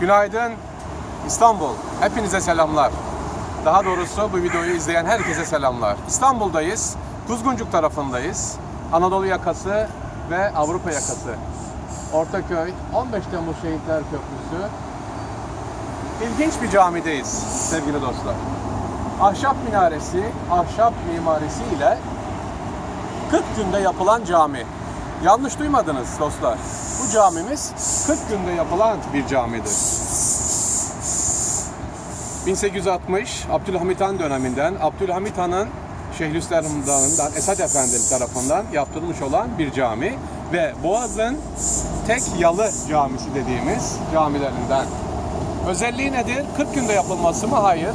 Günaydın İstanbul. Hepinize selamlar. Daha doğrusu bu videoyu izleyen herkese selamlar. İstanbul'dayız. Kuzguncuk tarafındayız. Anadolu yakası ve Avrupa yakası. Ortaköy, 15 Temmuz Şehitler Köprüsü. İlginç bir camideyiz sevgili dostlar. Ahşap minaresi, ahşap mimarisi ile 40 günde yapılan cami. Yanlış duymadınız dostlar. Bu camimiz 40 günde yapılan bir camidir. 1860 Abdülhamit Han döneminden Abdülhamit Han'ın Şeyhülislam'dan Esad Efendi tarafından yaptırılmış olan bir cami ve Boğaz'ın tek yalı camisi dediğimiz camilerinden. Özelliği nedir? 40 günde yapılması mı? Hayır.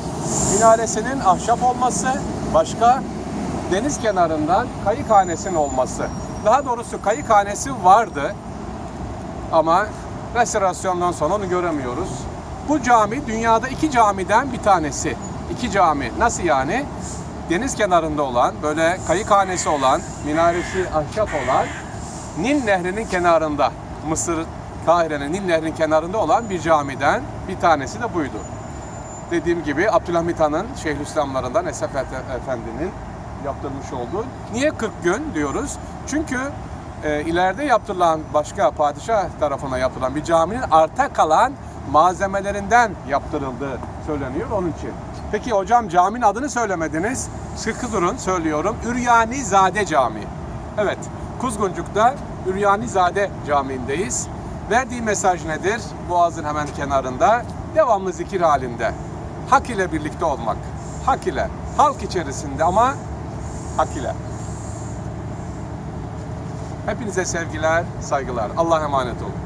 Minaresinin ahşap olması, başka deniz kenarından kayıkhanesinin olması. Daha doğrusu kayıkhanesi vardı ama restorasyondan sonra onu göremiyoruz. Bu cami dünyada iki camiden bir tanesi. İki cami. Nasıl yani? Deniz kenarında olan, böyle kayıkhanesi olan, minaresi ahşap olan Nil Nehri'nin kenarında, Mısır, Kahire'nin Nil Nehri'nin kenarında olan bir camiden bir tanesi de buydu. Dediğim gibi Abdülhamit Han'ın Şeyhülislamlarından Esef Efe- Efendi'nin yaptırmış olduğu. Niye 40 gün diyoruz? Çünkü e, ileride yaptırılan başka padişah tarafından yapılan bir caminin arta kalan malzemelerinden yaptırıldığı söyleniyor onun için. Peki hocam caminin adını söylemediniz. Sıkı durun söylüyorum. Üryanizade Camii. Evet, Kuzguncuk'ta Üryanizade Camii'ndeyiz. Verdiği mesaj nedir? Boğazın hemen kenarında devamlı zikir halinde. Hak ile birlikte olmak. Hak ile. Halk içerisinde ama hak ile. Hepinize sevgiler, saygılar. Allah'a emanet olun.